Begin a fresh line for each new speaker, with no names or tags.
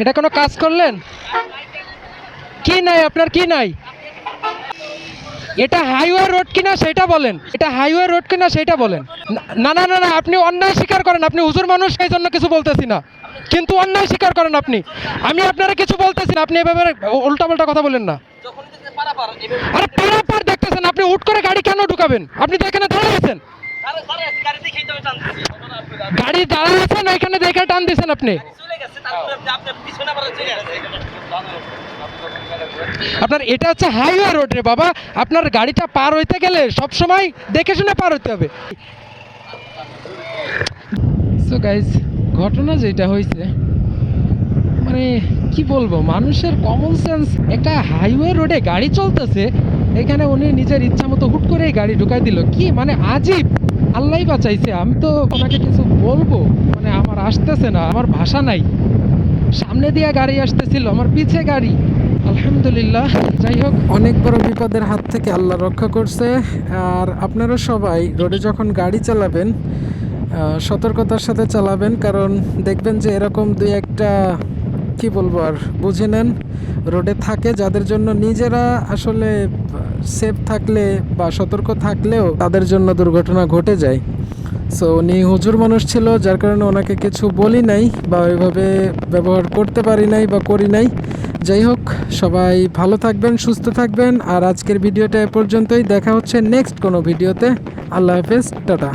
এটা কোনো কাজ করলেন? কি নাই আপনার কি নাই? এটা হাইওয়ে রোড কিনা সেটা বলেন। এটা হাইওয়ে রোড কিনা সেটা বলেন। না না না না আপনি অন্যায় স্বীকার করেন আপনি হুজুর মানুষ সেই জন্য কিছু বলতেছি না। কিন্তু অন্যায় স্বীকার করেন আপনি। আমি আপনারা কিছু বলতেছি না আপনি এভাবে উল্টাপাল্টা কথা বলেন না। আরে পারাপার দেখতেছেন আপনি উঠ করে গাড়ি কেন ঢুকাবেন? আপনি তো এখানে দাঁড়িয়ে আছেন। গাড়ি দাঁড়িয়ে আছেন এখানে দেখে টান দিয়েছেন আপনি। আপনার এটা হচ্ছে হাইওয়ে রোড রে বাবা। আপনার গাড়িটা পার হইতে গেলে সব সময় দেখে শুনে পার হইতে হবে। সো গাইজ ঘটনা যেটা হয়েছে মানে কি বলব, মানুষের কমন সেন্স একটা হাইওয়ে রোডে গাড়ি চলতেছে, এখানে উনি নিজের ইচ্ছা মতো হুট করেই গাড়ি ঢুকাই দিল। কি? মানে আজীব। আল্লাহ বাঁচাইছে। আমি তো ওনাকে কিছু বলব। মানে আমার আসতেছে না, আমার ভাষা নাই। সামনে দিয়ে গাড়ি আসতেছিল, আমার পিছে গাড়ি। আলহামদুলিল্লাহ, যাই হোক। অনেক বড় বিপদের হাত থেকে আল্লাহ রক্ষা করছে। আর আপনারা সবাই রোডে যখন গাড়ি চালাবেন সতর্কতার সাথে চালাবেন, কারণ দেখবেন যে এরকম দুই একটা, কি বলব আর, বুঝে নেন, রোডে থাকে, যাদের জন্য নিজেরা আসলে সেফ থাকলে বা সতর্ক থাকলেও তাদের জন্য দুর্ঘটনা ঘটে যায়। সো উনি হুজুর মানুষ ছিল, যার কারণে ওনাকে কিছু বলি নাই বা ওইভাবে ব্যবহার করতে পারি নাই বা করি নাই। যাই হোক, সবাই ভালো থাকবেন, সুস্থ থাকবেন। আর আজকের ভিডিওটা এ পর্যন্তই। দেখা হচ্ছে নেক্সট কোনো ভিডিওতে। আল্লাহ হাফেজ, টাটা।